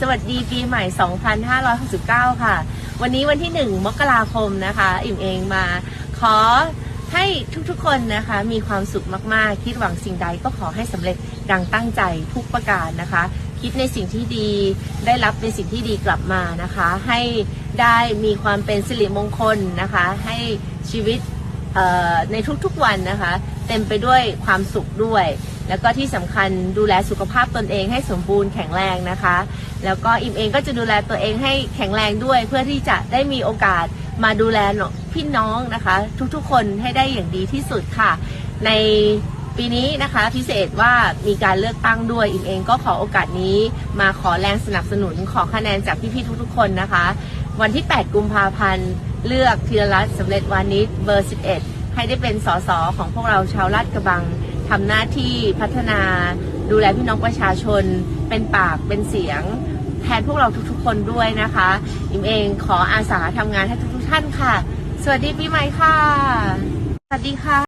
สวัสดีปีใหม่ 2569 ค่ะ วันนี้วันที่ 1 มกราคมนะคะ อิ่มเองมา ขอให้ทุกๆคนนะคะ มีความสุขมากๆ คิดหวังสิ่งใดก็ขอให้สำเร็จดังตั้งใจทุกประการนะคะ คิดในสิ่งที่ดี ได้รับในสิ่งที่ดีกลับมานะคะ ให้ได้มีความเป็นสิริมงคลนะคะ ให้ชีวิตในทุกๆวันนะคะ เต็มไปด้วยความสุขด้วย แล้วก็ที่สำคัญดูแลสุขภาพตนเองให้สมบูรณ์แข็งแรงนะคะ แล้วก็อิมเองก็จะดูแลตัวเองให้แข็งแรงด้วย เพื่อที่จะได้มีโอกาสมาดูแลพี่น้องนะคะ ทุกๆ คนให้ได้อย่างดีที่สุดค่ะ ในปีนี้นะคะพิเศษว่ามีการเลือกตั้งด้วยอิมเองก็ขอโอกาสนี้มาขอแรงสนับสนุนขอคะแนนจากพี่ๆทุกๆ คนนะคะ วันที่ 8 กุมภาพันธ์เลือกธีรรัตน์สำเร็จวานิชเบอร์ 11 ให้ได้เป็นสสของพวกเราชาวลาดกระบังทำหน้าที่พัฒนาดูแลพี่น้องประชาชน เป็นปากเป็นเสียง แทนพวกเราทุกๆ คนด้วยนะคะ อิมเองขออาสาทำงานให้ทุกๆท่านค่ะ สวัสดีปีใหม่ค่ะ สวัสดีค่ะ